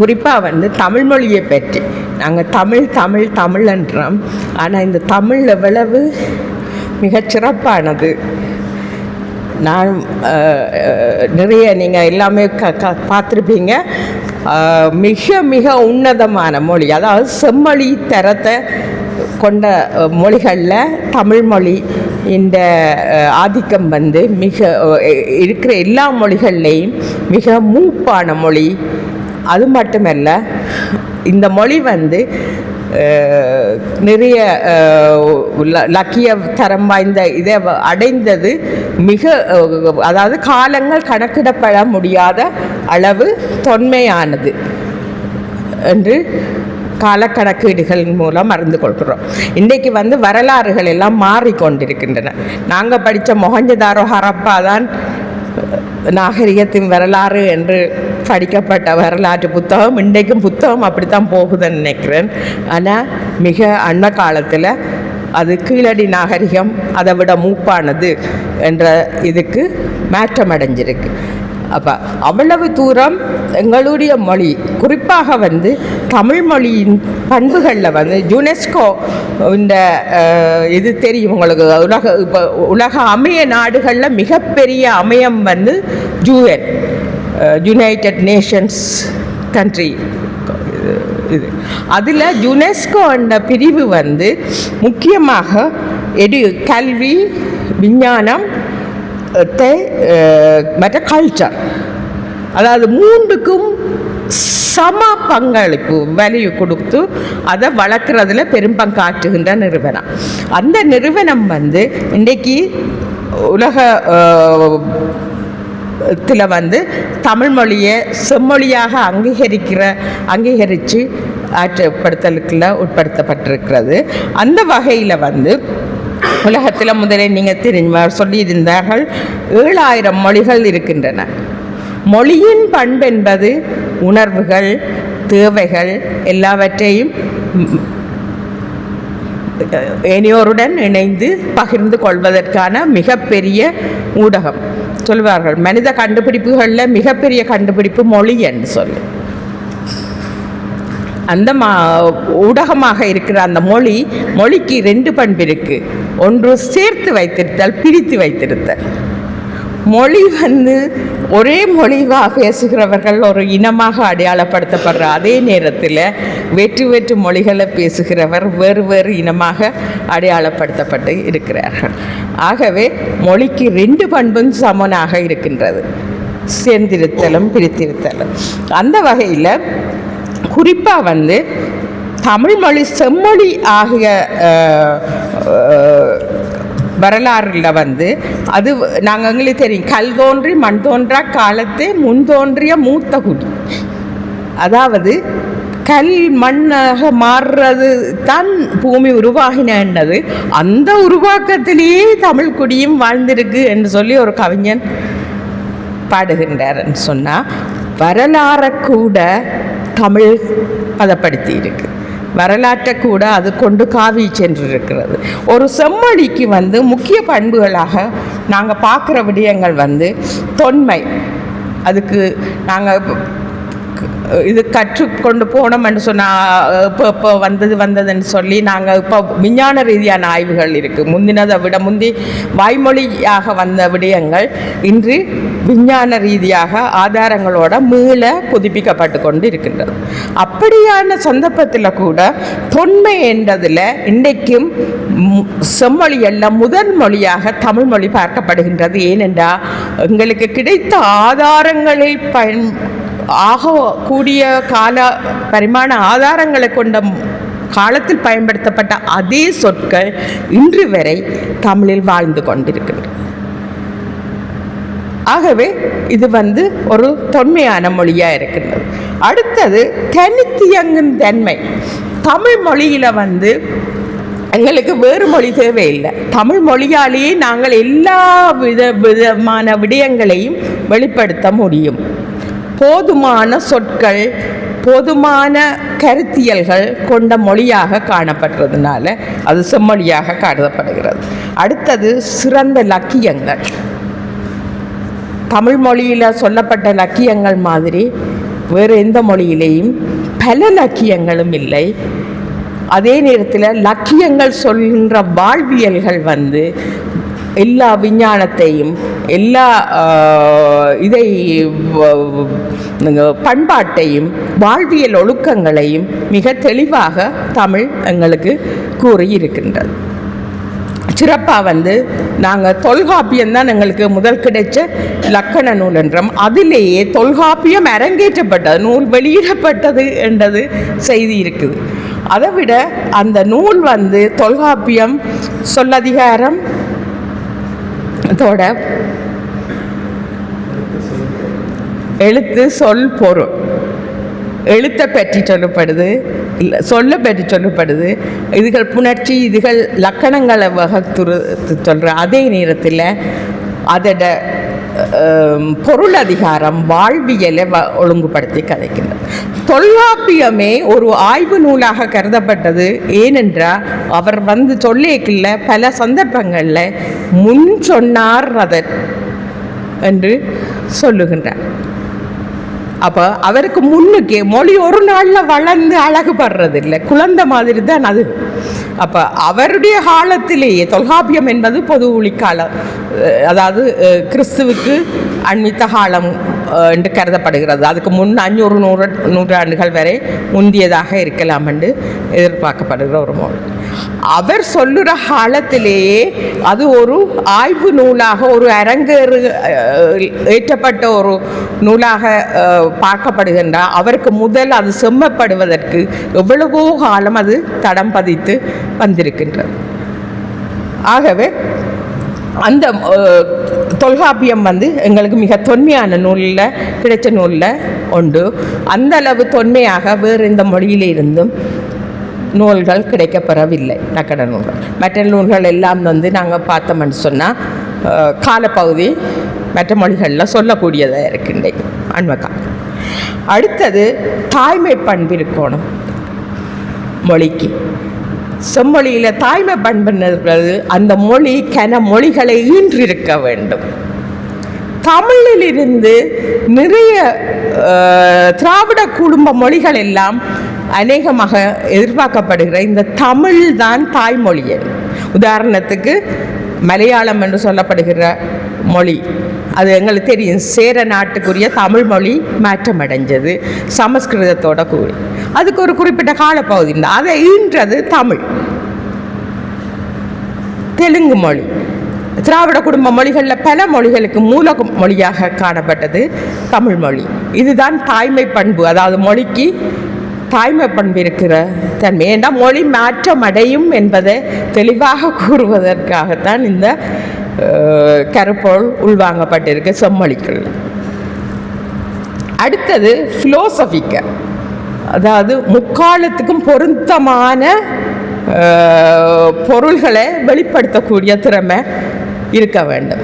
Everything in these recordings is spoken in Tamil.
குறிப்பாக வந்து தமிழ் மொழியை பற்றி. நாங்கள் தமிழ் தமிழ் தமிழ்ன்றோம் ஆனால் இந்த தமிழ் எவ்வளவு மிகச்சிறப்பானது நான் நிறைய நீங்கள் எல்லாமே க க பார்த்துருப்பீங்க. மிக மிக உன்னதமான மொழி அதாவது செம்மொழி தரத்தை கொண்ட மொழிகளில் தமிழ் மொழி இந்த ஆதிக்கம் வந்து மிக இருக்கிற எல்லா மொழிகள்லேயும் மிக மூப்பான மொழி. அது மட்டுமல்ல இந்த மொழி வந்து நிறைய லக்கிய தரம் வாய்ந்த இதை அடைந்தது மிக அதாவது காலங்கள் கணக்கிடப்பட முடியாத அளவு தொன்மையானது என்று காலக்கணக்கீடுகள் மூலம் அறிந்து கொள்கிறோம். இன்றைக்கு வந்து வரலாறுகள் எல்லாம் மாறிக்கொண்டிருக்கின்றன. நாங்கள் படித்த மொஹஞ்சதாரோ ஹரப்பா தான் நாகரிகத்தின் வரலாறு என்று படிக்கப்பட்ட வரலாற்று புத்தகம் இன்றைக்கும் புத்தகம் அப்படித்தான் போகுதுன்னு நினைக்கிறேன். ஆனால் மிக அண்ம காலத்தில் அது கீழடி நாகரிகம் அதை விட மூப்பானது என்ற இதுக்கு மாற்றம் அடைஞ்சிருக்கு அப்போ அவ்வளவு தூரம் எங்களுடைய மொழி குறிப்பாக வந்து தமிழ் மொழியின் பண்புகளில் வந்து யுனெஸ்கோ இந்த இது தெரியும் உங்களுக்கு உலக இப்போ உலக அமைய நாடுகளில் மிகப்பெரிய அமையம் வந்து ஜூஎன் யுனைடெட் நேஷன்ஸ் கண்ட்ரி இது. அதில் யுனெஸ்கோ என்ற பிரிவு வந்து முக்கியமாக எடு கல்வி விஞ்ஞானம் மற்ற கல்ச்சர் அதாவது மூன்றுக்கும் சம பங்களிப்பு வேல்யூ கொடுத்து அதை வளர்க்குறதுல பெரும்பங்காற்றுகின்ற நிறுவனம். அந்த நிறுவனம் வந்து இன்றைக்கு உலக இதில் வந்து தமிழ் மொழியை செம்மொழியாக அங்கீகரிக்கிற அங்கீகரித்து ஆற்றப்படுத்தலுக்குள்ள உட்படுத்தப்பட்டிருக்கிறது. அந்த வகையில் வந்து உலகத்தில் முதலில் நீங்கள் தெரிஞ்ச சொல்லியிருந்தார்கள் ஏழாயிரம் மொழிகள் இருக்கின்றன. மொழியின் பண்பென்பது உணர்வுகள் தேவைகள் எல்லாவற்றையும் இனியோருடன் இணைந்து பகிர்ந்து கொள்வதற்கான மிகப்பெரிய ஊடகம். சொல்வார்கள் மனித கண்டுபிடிப்புகளில் மிகப்பெரிய கண்டுபிடிப்பு மொழி என்று சொல்லி. அந்த மா ஊடகமாக இருக்கிற அந்த மொழி மொழிக்கு ரெண்டு பண்பு இருக்குது ஒன்று சேர்த்து வைத்திருத்தல் பிரித்து வைத்திருத்தல். மொழி வந்து ஒரே மொழிவாக பேசுகிறவர்கள் ஒரு இனமாக அடையாளப்படுத்தப்படுற அதே நேரத்தில் வெற்று வெற்று மொழிகளை பேசுகிறவர் வேறு வேறு இனமாக அடையாளப்படுத்தப்பட்டு இருக்கிறார்கள். ஆகவே மொழிக்கு ரெண்டு பண்பும் சமனாக இருக்கின்றது. சேர்ந்திருத்தலும் பிரித்திருத்தலும். அந்த வகையில் குறிப்பாக வந்து தமிழ்மொழி செம்மொழி ஆகிய வரலாறில் வந்து அது நாங்கள் எங்களுக்கு தெரியும். கல் தோன்றி மண் தோன்றா காலத்தே முன் தோன்றிய மூத்த குடி. அதாவது கல் மண்ணாக மாறுறது தான் பூமி உருவாகினது அந்த உருவாக்கத்திலேயே தமிழ் குடியும் வாழ்ந்திருக்கு என்று சொல்லி ஒரு கவிஞன் பாடுகின்றார்ன்னு சொன்னால் வரலாறை கூட தமிழ் பதப்படுத்தி இருக்குது வரலாற்றை கூட அது கொண்டு காவி சென்றிருக்கிறது. ஒரு செம்மொழிக்கு வந்து முக்கிய பண்புகளாக நாங்கள் பார்க்குற விடயங்கள் வந்து தொன்மை. அதுக்கு நாங்கள் இது கற்றுக்கொண்டு போனோம்னு சொன்னால் இப்போ இப்போ வந்தது வந்ததுன்னு சொல்லி நாங்கள் இப்போ விஞ்ஞான ரீதியான ஆய்வுகள் இருக்குது முந்தினதை விட முந்தி வாய்மொழியாக வந்த விடயங்கள் இன்று விஞ்ஞான ரீதியாக ஆதாரங்களோட மீள புதுப்பிக்கப்பட்டு கொண்டு இருக்கின்றது அப்படியான சந்தர்ப்பத்தில் கூட தொன்மை என்றதில் இன்றைக்கும் செம்மொழி அல்ல முதல் மொழியாக தமிழ் மொழி பார்க்கப்படுகின்றது. ஏனென்றால் எங்களுக்கு கிடைத்த ஆதாரங்களை பயன் ஆக கூடிய கால பரிமாண ஆதாரங்களை கொண்ட காலத்தில் பயன்படுத்தப்பட்ட அதே சொற்கள் இன்று வரை தமிழில் வாழ்ந்து கொண்டிருக்கின்றன. ஆகவே இது வந்து ஒரு தொன்மையான மொழியாக இருக்கின்றது. அடுத்தது தனித்தியங்கும் தன்மை. தமிழ் மொழியில் வந்து எங்களுக்கு வேறு மொழி தேவையில்லை. தமிழ் மொழியாலேயே நாங்கள் எல்லா வித விதமான விடயங்களையும் வெளிப்படுத்த முடியும். போதுமான சொற்கள் போதுமான கருத்தியல்கள் கொண்ட மொழியாக காணப்படுறதுனால அது செம்மொழியாக கருதப்படுகிறது. அடுத்தது சிறந்த லக்கியங்கள். தமிழ் மொழியில் சொல்லப்பட்ட லக்கியங்கள் மாதிரி வேறு எந்த மொழியிலேயும் பல லக்கியங்களும் இல்லை. அதே நேரத்தில் லக்கியங்கள் சொல்கின்ற வாழ்வியல்கள் வந்து எல்லா விஞ்ஞானத்தையும் எல்லா இதை பண்பாட்டையும் வாழ்வியல் ஒழுக்கங்களையும் மிக தெளிவாக தமிழ் எங்களுக்கு கூறியிருக்கின்றது. சிறப்பாக வந்து நாங்கள் தொல்காப்பியம் தான் எங்களுக்கு முதல் கிடைச்ச லக்கண நூல் என்றோம் அதிலேயே தொல்காப்பியம் அரங்கேற்றப்பட்டது நூல் வெளியிடப்பட்டது என்றது செய்தி இருக்குது. அதை விட அந்த நூல் வந்து தொல்காப்பியம் சொல்லதிகாரம் அதோட எழுத்து சொல் பொருள். எழுத்தை பற்றி சொல்லப்படுது இல்லை சொல்ல பற்றி சொல்லப்படுது. இதுகள் புணர்ச்சி இதுகள் லக்கணங்களை வகுத்துரு சொல்கிற அதே நேரத்தில் அதோட பொருள் அதிகாரம் வாழ்வியலை வ ஒழுங்குபடுத்தி கதைக்கின்றது தொல்காப்பியமே ஒரு ஆய்வு நூலாக கருதப்பட்டது ஏனென்றால் அவர் வந்து சொல்லியக்கில்ல பல சந்தர்ப்பங்களில் முன் சொன்னார் அதன் என்று சொல்லுகின்றார் அப்போ அவருக்கு முன்னுக்கே மொழி ஒரு நாளில் வளர்ந்து அழகுபடுறது இல்லை குழந்தை மாதிரி தான் அது அப்போ அவருடைய காலத்திலேயே தொல்காப்பியம் என்பது பொது ஒளிக்காலம் அதாவது கிறிஸ்துவுக்கு அண்மித்த காலம் என்று கருதப்படுகிறது. அதுக்கு முன் அஞ்சூறு நூறு நூற்றாண்டுகள் வரை முந்தியதாக இருக்கலாம் என்று எதிர்பார்க்கப்படுகிற ஒரு மொழி அவர் சொல்லுற காலத்திலேயே அது ஒரு ஆய்வு நூலாக ஒரு அரங்கேறு ஏற்றப்பட்ட ஒரு நூலாக அஹ், பார்க்கப்படுகின்றார் அவருக்கு முதல் அது செம்மப்படுவதற்கு எவ்வளவோ காலம் அது தடம் பதித்து வந்திருக்கின்றது. ஆகவே அந்த தொல்காப்பியம் வந்து எங்களுக்கு மிக தொன்மையான நூலில் கிடைச்ச நூலில் உண்டு. அந்தளவு தொன்மையாக வேறு எந்த மொழியிலிருந்தும் நூல்கள் கிடைக்கப்பெறவில்லை நக்கட நூல்கள். மற்ற நூல்கள் எல்லாம் வந்து நாங்கள் பார்த்தோம்னு சொன்னால் காலப்பகுதி மற்ற மொழிகளில் சொல்லக்கூடியதாக இருக்கின்றே அண்மக்கா அடுத்தது தாய்மை பண்பு இருக்கணும் மொழிக்கு. செம்மொழியில் தாய்மை பண்புன்றது அந்த மொழி கன மொழிகளை ஈன்றிருக்க வேண்டும். தமிழிலிருந்து நிறைய திராவிட குடும்ப மொழிகள் எல்லாம் அநேகமாக எதிர்பார்க்கப்படுகிற இந்த தமிழ் தான் தாய்மொழி உதாரணத்துக்கு மலையாளம் என்று சொல்லப்படுகிற மொழி. அது எங்களுக்கு தெரியும். சேர நாட்டுக்குரிய தமிழ் மொழி மாற்றம் அடைஞ்சது சமஸ்கிருதத்தோட கூடி. அதுக்கு ஒரு குறிப்பிட்ட காலப்பகுதி இல்லை அதை ஈன்றது தமிழ். தெலுங்கு மொழி. திராவிட குடும்ப மொழிகளில் பல மொழிகளுக்கு மூல மொழியாக காணப்பட்டது தமிழ் மொழி. இதுதான் தாய்மை பண்பு. அதாவது மொழிக்கு தாய்மை பண்பு இருக்கிற தன்மை ஏன்னா மொழி மாற்றம் அடையும் என்பதை தெளிவாக கூறுவதற்காகத்தான் இந்த கருப்பொருள் உள்வாங்கப்பட்டிருக்கு செம்மொழிகள். அடுத்தது ஃபிலோசபிக்க அதாவது முக்காலத்துக்கும் பொருத்தமான பொருள்களை வெளிப்படுத்தக்கூடிய திறமை இருக்க வேண்டும்.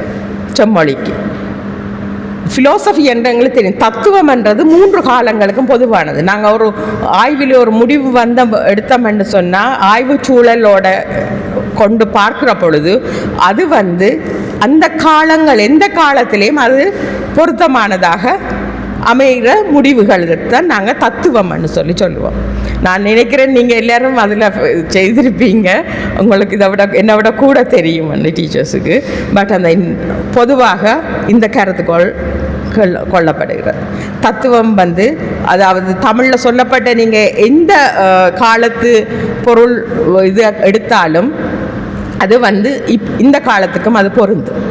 செம்மொழிக்கு. ஃபிலோசஃபி என்ற எங்களுக்கு தெரியும். தத்துவம் என்றது மூன்று காலங்களுக்கும் பொதுவானது. நாங்கள் ஒரு ஆய்வில் ஒரு முடிவு வந்த எடுத்தோம்னு சொன்னால் ஆய்வு சூழலோட கொண்டு பார்க்குற பொழுது அது வந்து அந்த காலங்கள் எந்த காலத்திலையும் அது பொருத்தமானதாக அமைகிற முடிவுகள் தான் நாங்கள் தத்துவம்னு சொல்லி சொல்லுவோம். நான் நினைக்கிறேன் நீங்கள் எல்லோரும் அதில் செய்திருப்பீங்க. உங்களுக்கு இதை விட என்னை விட கூட தெரியும் டீச்சர்ஸுக்கு பட் அந்த இன்- பொதுவாக இந்த கருத்துக்கோள் கொள்ளப்படுகிறது. தத்துவம் வந்து அதாவது தமிழில் சொல்லப்பட்ட நீங்கள் எந்த காலத்து பொருள் இது எடுத்தாலும் அது வந்து இப் இந்த காலத்துக்கும் அது பொருந்தும்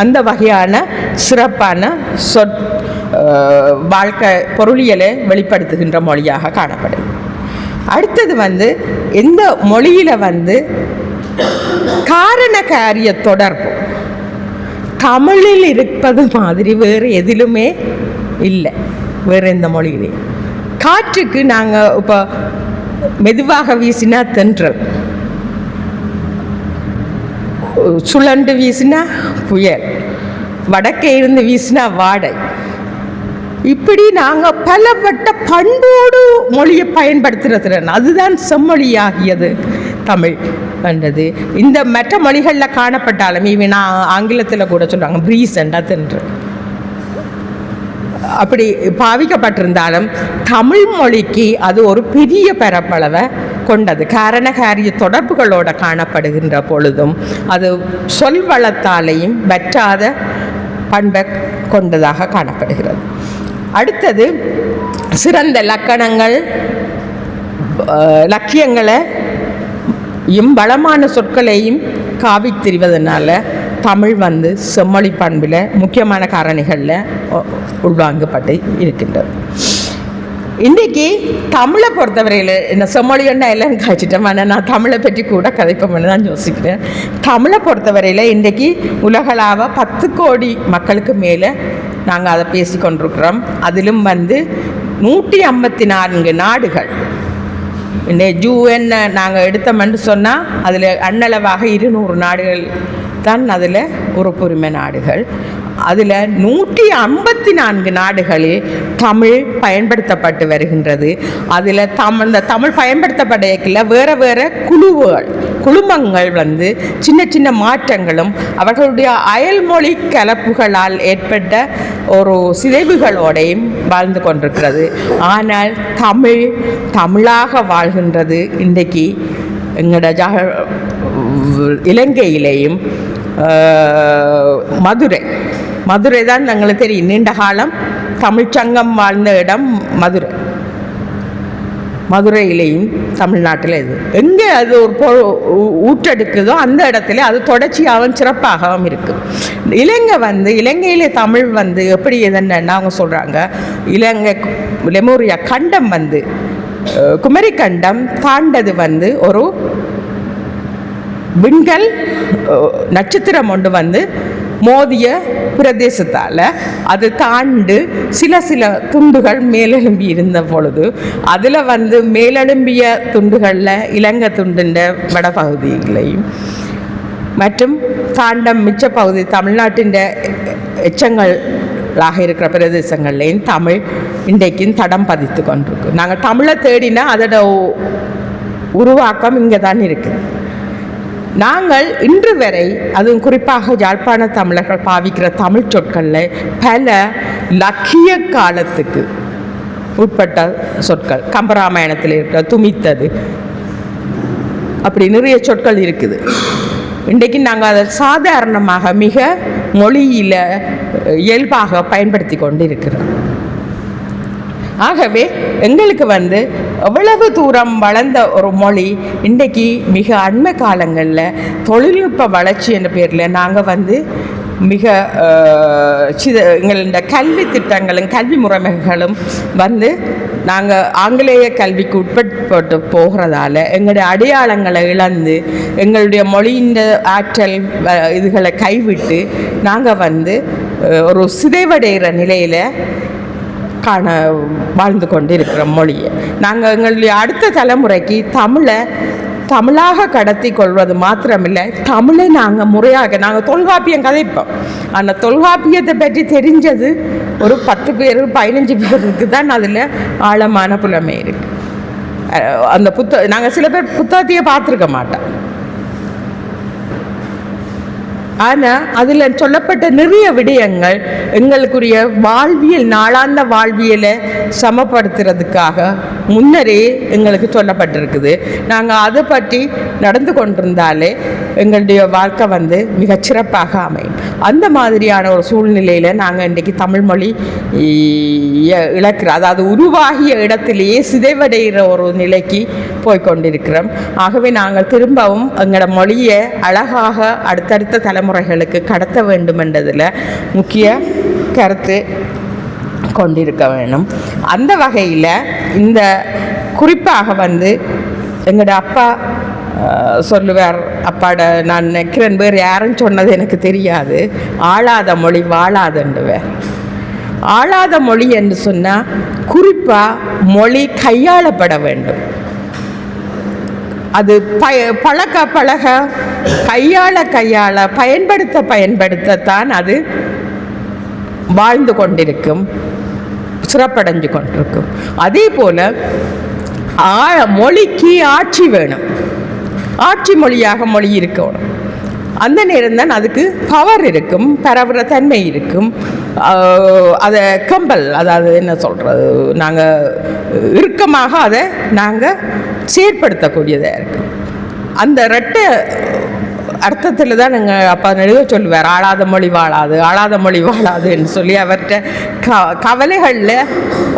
அந்த வகையான சிறப்பான சொற் வாழ்க்கை பொருளியலை வெளிப்படுத்துகின்ற மொழியாக காணப்படும் அடுத்தது வந்து எந்த மொழியில் வந்து காரண காரிய தொடர்பு. தமிழில் இருப்பது மாதிரி வேறு எதிலுமே இல்லை. வேறு எந்த மொழியிலையும் காற்றுக்கு நாங்கள் இப்போ மெதுவாக வீசினா தென்றல். சுழண்டு வீசினா புயல். வடக்கே இருந்து வீசினா வாடை. இப்படி நாங்கள் பலப்பட்ட பண்போடு மொழியை பயன்படுத்துறதுல அதுதான் செம்மொழியாகியது. தமிழ் என்றது. இந்த மற்ற மொழிகளில் காணப்பட்டாலும் இவன் நான் ஆங்கிலத்தில் கூட சொல்கிறாங்க ப்ரீசண்டாக தென்று அப்படி பாவிக்கப்பட்டிருந்தாலும் தமிழ் மொழிக்கு அது ஒரு பெரிய பரப்பளவை கொண்டது. காரணகாரிய தொடர்புகளோட காணப்படுகின்ற பொழுதும் அது சொல் வளத்தாலேயும் வற்றாத பண்பை கொண்டதாக காணப்படுகிறது. அடுத்தது சிறந்த லக்கணங்கள் லக்கியங்களை இம்பலமான சொற்களையும் காவித் திரிவதனால தமிழ் வந்து செம்மொழி பண்பில் முக்கியமான காரணிகளில் உள்வாங்கப்பட்டு இருக்கின்றது. இன்றைக்கி தமிழை பொறுத்தவரையில் என்ன செம்மொழின்னா எல்லாம் காய்ச்சிட்டேன். ஆனால் நான் தமிழை பற்றி கூட கதைப்போம்னு தான் யோசிக்கிறேன். தமிழை பொறுத்தவரையில் இன்றைக்கி உலகளாவ பத்து கோடி மக்களுக்கு மேலே நாங்கள் அதை பேசி கொண்டிருக்கிறோம் அதிலும் வந்து நூற்றி ஐம்பத்தி நான்கு நாடுகள் ஜூஎன் நாங்கள் எடுத்தோம்னு சொன்னால் அதில் அண்ணளவாக இருநூறு நாடுகள் தான் அதில் உறுப்புரிமை நாடுகள். அதில் நூற்றி ஐம்பத்தி நான்கு நாடுகளில் தமிழ் பயன்படுத்தப்பட்டு வருகின்றது. அதில் தம் இந்த தமிழ் பயன்படுத்தப்படையக்கில் வேறு வேறு குழுவுகள் குழுமங்கள் வந்து சின்ன சின்ன மாற்றங்களும் அவர்களுடைய அயல்மொழி கலப்புகளால் ஏற்பட்ட ஒரு சிதைவுகளோடையும் வாழ்ந்து கொண்டிருக்கிறது. ஆனால் தமிழ் தமிழாக வாழ்கின்றது. இன்றைக்கு எங்களோட ஜ இலங்கையிலேயும் மதுரை. மதுரை தான் எங்களுக்கு தெரியும். நீண்ட காலம் தமிழ்ச்சங்கம் வாழ்ந்த இடம் மதுரை. மதுரையிலேயும் தமிழ்நாட்டில் இது. எங்கே அது ஒரு பொ ஊ- ஊற்றெடுக்குதோ அந்த இடத்துல அது தொடர்ச்சியாகவும் சிறப்பாகவும் இருக்குது இலங்கை வந்து இலங்கையிலே தமிழ் வந்து எப்படி எதுன்னு அவங்க சொல்கிறாங்க இலங்கை லெமோரியா கண்டம் வந்து குமரி கண்டம் தாண்டது வந்து ஒரு விண்கல் நட்சத்திரம் ஒன்று வந்து மோதிய பிரதேசத்தால் அது தாண்டு சில சில துண்டுகள் மேலெழும்பி இருந்த பொழுது அதில் வந்து மேலெழும்பிய துண்டுகளில் இலங்கை துண்டுன்ற வடபகுதிகளையும் மற்றும் தாண்டம் மிச்ச பகுதி தமிழ்நாட்டின் எச்சங்களாக இருக்கிற பிரதேசங்கள்லையும் தமிழ் இன்றைக்கும் தடம் பதித்து கொண்டிருக்கு. நாங்கள் தமிழை தேடினா அதோட உருவாக்கம் இங்கே தான் இருக்குது நாங்கள் இன்று வரை அதுவும் குறிப்பாக யாழ்ப்பாண தமிழர்கள் பாவிக்கிற தமிழ் சொற்களில் பல லக்கிய காலத்துக்கு உட்பட்ட சொற்கள். கம்பராமாயணத்தில் இருக்கிற துமித்தது. அப்படி நிறைய சொற்கள் இருக்குது. இன்றைக்கு நாங்கள் அதை சாதாரணமாக மிக மொழியில் இயல்பாக பயன்படுத்தி கொண்டு இருக்கிறோம் ஆகவே எங்களுக்கு வந்து எவ்வளவு தூரம் வளர்ந்த ஒரு மொழி இன்றைக்கு மிக அண்மை காலங்களில் தொழில்நுட்ப வளர்ச்சி என்ற பேரில் நாங்கள் வந்து மிக சித எங்களோட கல்வி திட்டங்களும் கல்வி முறைமைகளும் வந்து நாங்கள் ஆங்கிலேய கல்விக்கு உட்பட்டு போகிறதால எங்களுடைய அடையாளங்களை இழந்து எங்களுடைய மொழியின் ஆற்றல் இதுகளை கைவிட்டு நாங்கள் வந்து ஒரு சிதைவடைகிற நிலையில் காண வாழ்ந்து கொண்டு இருக்கிற மொழியை. நாங்கள் எங்களுடைய அடுத்த தலைமுறைக்கு தமிழை தமிழாக கடத்தி கொள்வது மாத்திரமில்லை. தமிழை நாங்கள் முறையாக நாங்கள் தொல்காப்பியம் கதைப்போம். அந்த தொல்காப்பியத்தை பற்றி தெரிஞ்சது ஒரு பத்து பேர் பதினஞ்சு பேருக்கு தான் அதில் ஆழமான புலமை இருக்குது அந்த புத்த நாங்கள் சில பேர் புத்தகத்தையே பார்த்துருக்க மாட்டோம். ஆனால் அதில் சொல்லப்பட்ட நிறைய விடயங்கள் எங்களுக்குரிய வாழ்வியல் நாளாந்த வாழ்வியலை சமப்படுத்துறதுக்காக முன்னரே எங்களுக்கு சொல்லப்பட்டிருக்குது. நாங்கள் அதை பற்றி நடந்து கொண்டிருந்தாலே எங்களுடைய வாழ்க்கை வந்து மிகச்சிறப்பாக அமையும். அந்த மாதிரியான ஒரு சூழ்நிலையில் நாங்கள் இன்றைக்கி தமிழ்மொழி இ- இழக்கிற அதாவது உருவாகிய இடத்திலேயே சிதைவடைகிற ஒரு நிலைக்கு போய்கொண்டிருக்கிறோம் ஆகவே நாங்கள் திரும்பவும் எங்களோட மொழியை அழகாக அடுத்தடுத்த தலைமுறைகளுக்கு கடத்த வேண்டும் என்றதில் முக்கிய கருத்து கொண்டிருக்க வேணும். அந்த வகையில் இந்த குறிப்பாக வந்து எங்களோட அப்பா சொல்லுவார் அப்பாட நான் நினைக்கிறேன் வேறு யாரும் சொன்னது எனக்கு தெரியாது. ஆளாத மொழி வாழாதுண்டுவேர் ஆளாத மொழி என்று சொன்னால் குறிப்பாக மொழி கையாளப்பட வேண்டும். அது பய பழக பழக கையாள கையாள பயன்படுத்த பயன்படுத்தத்தான் அது வாழ்ந்து கொண்டிருக்கும். சிறப்படைஞ்சு கொண்டிருக்கும். அதே போல் ஆ மொழிக்கு ஆட்சி வேணும். ஆட்சி மொழியாக மொழி இருக்கணும். அந்த நேரம் தான் அதுக்கு பவர் இருக்கும் பரவுற தன்மை இருக்கும். அதை கம்பல் அதாவது என்ன சொல்கிறது நாங்கள் இறுக்கமாக அதை நாங்கள் செயற்படுத்தக்கூடியதாக இருக்கும். அந்த ரெட்டை அர்த்தத்தில் தான் நாங்கள் அப்பா நெடுக சொல்லுவார் ஆளாத மொழி வாழாது ஆளாத மொழி வாழாதுன்னு சொல்லி அவர்கிட்ட க கவலைகளில்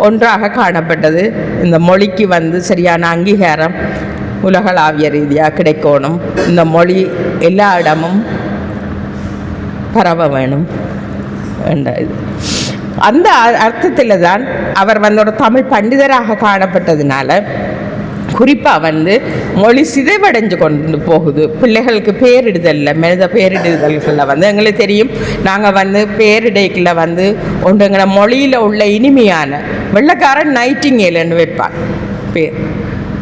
ஒன்றாக காணப்பட்டது. இந்த மொழிக்கு வந்து சரியான அங்கீகாரம் உலகளாவிய ரீதியாக கிடைக்கணும். இந்த மொழி எல்லா இடமும் பரவ வேணும் இது. அந்த அர்த்தத்தில் தான் அவர் வந்து ஒரு தமிழ் பண்டிதராக காணப்பட்டதுனால குறிப்பாக வந்து மொழி சிதைவடைஞ்சு கொண்டு போகுது. பிள்ளைகளுக்கு பேரிடுதலில் மனித பேரிடுதல்களில் வந்து. எங்களுக்கு தெரியும் நாங்கள் வந்து பேரிடைக்கில் வந்து ஒன்று எங்களை மொழியில் உள்ள இனிமையான வெள்ளைக்காரன் நைட்டிங்கேலன்னு வைப்பான் பேர்.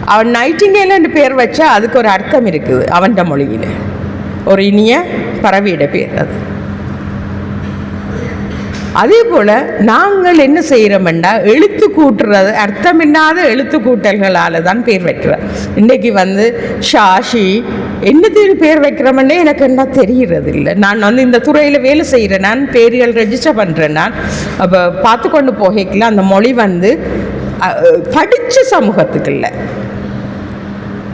அவன் நைட்டிங்கேலன்னு பேர் வச்சா அதுக்கு ஒரு அர்த்தம் இருக்குது அவன்கிட்ட மொழியில். ஒரு இனிய பறவையிட பேர் அது. அதே போல் நாங்கள் என்ன செய்கிறோம்னா எழுத்து கூட்டுறது அர்த்தமில்லாத எழுத்து கூட்டல்களால் தான் பேர் வைக்கிறோம். இன்றைக்கி வந்து ஷாஷி என்னத்துக்கு பேர் வைக்கிறோம்னே எனக்கு என்ன தெரிகிறது இல்லை நான் வந்து இந்த துறையில் வேலை செய்கிறேன் நான் பேர்கள் ரெஜிஸ்டர் பண்ணுறேன் நான் அப்போ பார்த்து கொண்டு போகைக்குள்ள அந்த மொழி வந்து படித்த சமூகத்துக்கு இல்லை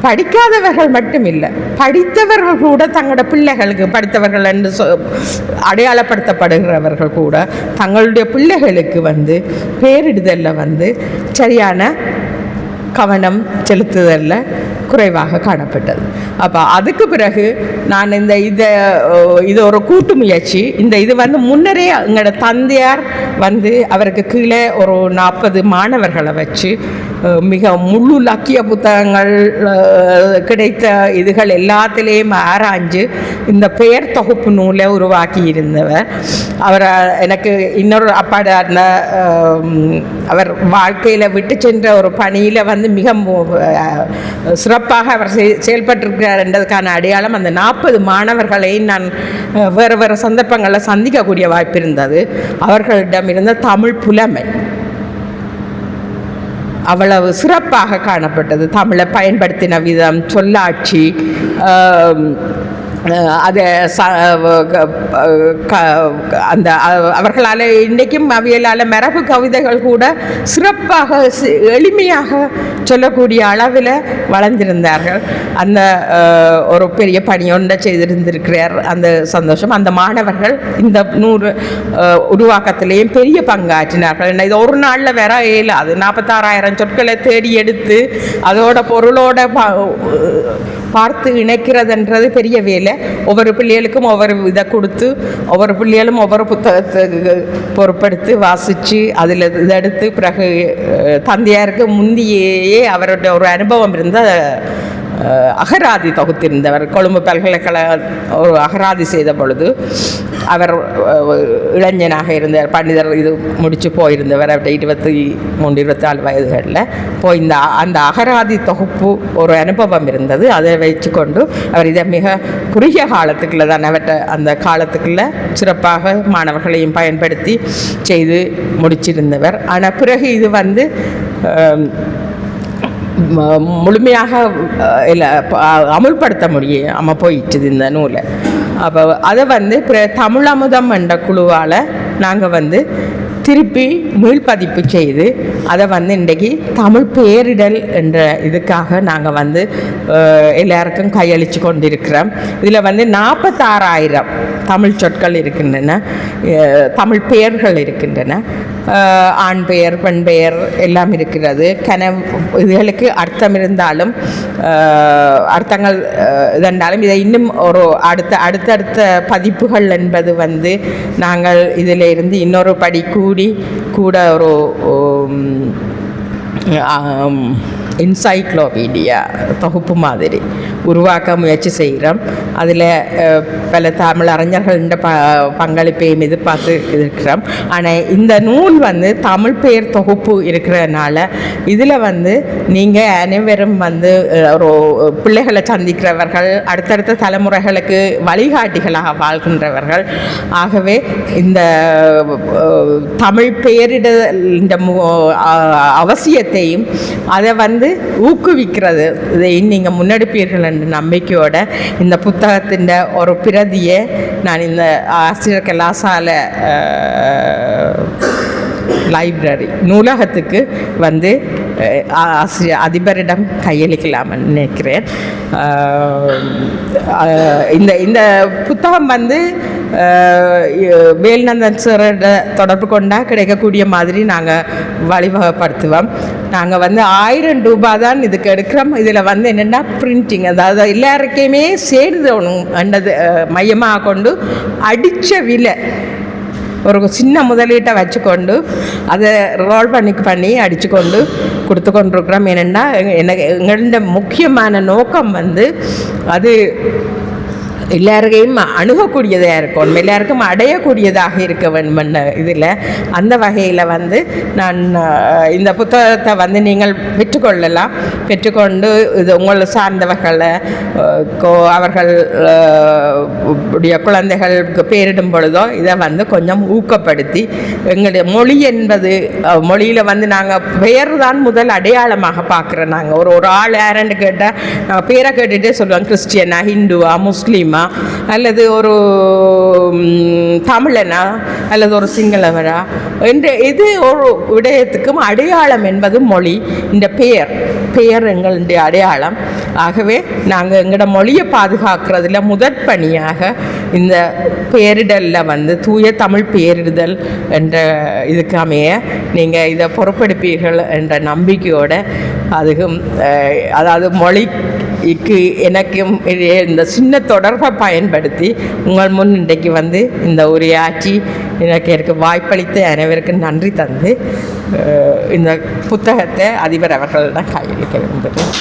படிக்காதவர்கள் மட்டும் இல்லை படித்தவர்கள் கூட தங்களோட பிள்ளைகளுக்கு படித்தவர்கள் என்று சொ அடையாளப்படுத்தப்படுகிறவர்கள் கூட தங்களுடைய பிள்ளைகளுக்கு வந்து பேரிடுதலில் வந்து சரியான கவனம் செலுத்துதலில் குறைவாக காணப்பட்டது. அப்போ அதுக்கு பிறகு நான் இந்த இதை இது ஒரு கூட்டு முயற்சி. இந்த இது வந்து முன்னரே எங்களோட தந்தையார் வந்து அவருக்கு கீழே ஒரு நாற்பது மாணவர்களை வச்சு மிக முழு லக்கிய புத்தகங்கள் கிடைத்த இதுகள் எல்லாத்திலேயும் ஆராய்ஞ்சு இந்த பெயர் தொகுப்பு நூலை உருவாக்கி இருந்தவர். அவர் எனக்கு இன்னொரு அப்பாட அவர் வாழ்க்கையில் விட்டு சென்ற ஒரு பணியில் வந்து வந்து மிக சிறப்பாக அவர் செயல்பட்டிருக்கிறார் என்றதுக்கான அடையாளம் அந்த நாற்பது மாணவர்களை நான் வேறு வேறு சந்தர்ப்பங்களில் சந்திக்கக்கூடிய வாய்ப்பு இருந்தது. அவர்களிடம் இருந்த தமிழ் புலமை அவ்வளவு சிறப்பாக காணப்பட்டது. தமிழை பயன்படுத்தின விதம் சொல்லாட்சி அதை ச அந்த அவர்களால் இன்றைக்கும் அவியலால் மரபு கவிதைகள் கூட சிறப்பாக எளிமையாக சொல்லக்கூடிய அளவில் வளர்ந்திருந்தார்கள். அந்த ஒரு பெரிய பணியொன்றை செய்திருந்திருக்கிறார். அந்த சந்தோஷம் அந்த மாணவர்கள் இந்த நூறு உருவாக்கத்திலேயும் பெரிய பங்காற்றினார்கள். இது ஒரு நாளில் வேற இயலாது நாற்பத்தாறாயிரம் சொற்களை தேடி எடுத்து அதோட பொருளோட பார்த்து இணைக்கிறதுன்றது பெரிய வேலை. ஒவ்வொரு பிள்ளைகளுக்கும் ஒவ்வொரு இதை கொடுத்து ஒவ்வொரு பிள்ளைகளும் ஒவ்வொரு புத்தகத்தை பொருட்படுத்தி வாசித்து அதில் இதை எடுத்து பிறகு தந்தையாருக்கு முந்தியே அவருடைய ஒரு அனுபவம் இருந்தால் அகராதி தொகுத்திருந்தவர். கொழும்பு பல்கலைக்கழக ஒரு அகராதி செய்த பொழுது அவர் இளைஞனாக இருந்தார். பண்டிதர் இது முடித்து போயிருந்தவர். அவர்கிட்ட இருபத்தி மூன்று இருபத்தி நாலு வயதுகளில் போய் இந்த அந்த அகராதி தொகுப்பு ஒரு அனுபவம் இருந்தது. அதை வச்சு கொண்டு அவர் இதை மிக குறுகிய காலத்துக்குள்ளே தான் அவற்றை அந்த காலத்துக்குள்ளே சிறப்பாக மாணவர்களையும் பயன்படுத்தி செய்து முடிச்சிருந்தவர். ஆனால் பிறகு இது வந்து முழுமையாக இல்லை அமுல்படுத்த முடியாமல் போயிட்டுது இந்த நூலை. அப்போ அதை வந்து தமிழ் அமுதம் என்ற குழுவால் நாங்கள் வந்து திருப்பி மீள்பதிப்பு செய்து அதை வந்து இன்றைக்கி தமிழ் பேரிடல் என்ற இதுக்காக நாங்கள் வந்து எல்லாருக்கும் கையளித்து கொண்டிருக்கிறோம். இதில் வந்து நாற்பத்தாறாயிரம் தமிழ் சொற்கள் இருக்கின்றன தமிழ் பெயர்கள் இருக்கின்றன. ஆண் பெயர் பெண் பெயர் எல்லாம் இருக்கிறது. கனவு இதுகளுக்கு அர்த்தம் இருந்தாலும் அர்த்தங்கள் இதென்றாலும் இதை இன்னும் ஒரு அடுத்த அடுத்தடுத்த பதிப்புகள் என்பது வந்து நாங்கள் இதில் இருந்து இன்னொரு படி கூடி கூட ஒரு என்சைக்ளோபீடியா தொகுப்பு மாதிரி. உருவாக்க முயற்சி செய்கிறோம். அதில் பல தமிழ் அறிஞர்களின் ப பங்களிப்பையும் எதிர்பார்த்து இருக்கிறோம். ஆனால் இந்த நூல் வந்து தமிழ் பெயர் தொகுப்பு இருக்கிறதுனால இதில் வந்து நீங்கள் அனைவரும் வந்து ஒரு பிள்ளைகளை சந்திக்கிறவர்கள் அடுத்தடுத்த தலைமுறைகளுக்கு வழிகாட்டிகளாக வாழ்கின்றவர்கள். ஆகவே இந்த தமிழ் பெயரிட இந்த அவசியத்தையும் அதை வந்து வந்து ஊக்குவிக்கிறது. இதை நீங்கள் முன்னெடுப்பீர்கள் என்ற நம்பிக்கையோட இந்த புத்தகத்தின் ஒரு பிரதியை நான் இந்த ஆசிரியர் கலாசால லைப்ரரி நூலகத்துக்கு வந்து ஆசிரியர் அதிபரிடம் கையளிக்கலாம் நினைக்கிறேன் இந்த இந்த புத்தகம் வந்து வேல்நந்தன் சாரோட தொடர்பு கொண்டால் கிடைக்கக்கூடிய மாதிரி நாங்கள் வழிவகைப்படுத்துவோம் நாங்கள் வந்து ஆயிரம் ரூபாய் தான் இதுக்கு எடுக்கிறோம் இதில் வந்து என்னென்னா பிரிண்டிங் அதாவது எல்லாருக்கையுமே சேர்ந்தோணும் என்றது மையமாக கொண்டு அடித்த விலை ஒரு சின்ன முதலீட்டை வச்சுக்கொண்டு அதை ரோல் பண்ணி பண்ணி அடித்து கொண்டு கொடுத்து கொண்டிருக்கிறோம். ஏனென்னா எனக்கு எங்களோட முக்கியமான நோக்கம் வந்து அது எல்லாருக்கையும் அணுகக்கூடியதாக இருக்கும். எல்லாருக்கும் அடையக்கூடியதாக இருக்க வேண்டும் இதில் அந்த வகையில் வந்து நான் இந்த புத்தகத்தை வந்து நீங்கள் பெற்றுக்கொள்ளலாம். பெற்றுக்கொண்டு இது உங்களை சார்ந்தவர்களை கோ- அவர்கள் உடைய குழந்தைகளுக்கு பேரிடும் பொழுதோ இதை வந்து கொஞ்சம் ஊக்கப்படுத்தி எங்களுடைய மொழி என்பது மொழியில் வந்து நாங்கள் பெயர் தான் முதல் அடையாளமாக பார்க்குறோம் நாங்கள் ஒரு ஒரு ஆள் யாருன்னு கேட்டால் நாங்கள் பேரை கேட்டுகிட்டே சொல்லுவோம் கிறிஸ்டியனா ஹிந்துவா முஸ்லீமா அல்லது ஒரு தமிழனா அல்லது ஒரு சிங்களவரா என்ற இது ஒரு விடயத்துக்கும் அடையாளம் என்பது மொழி இந்த பெயர். பெயர் எங்களுடைய அடையாளம். ஆகவே நாங்கள் எங்களோட மொழியை பாதுகாக்கிறதுல முதற்பணியாக இந்த பேரிடலில் வந்து தூய தமிழ் பேரிடுதல் என்ற இதுக்கு அமைய நீங்கள் இதை பொறுப்பெடுப்பீர்கள் என்ற நம்பிக்கையோடு அதுக்கும் அதாவது மொழி இக்கு எனக்கும் இந்த சின்ன தொடர்பை பயன்படுத்தி உங்கள் முன் இன்றைக்கு வந்து இந்த உரையாற்றி எனக்கு எனக்கு வாய்ப்பளித்த அனைவருக்கும் நன்றி தந்து இந்த புத்தகத்தை அதிபர் அவர்களிடம் கையளிக்க விரும்புகிறேன்.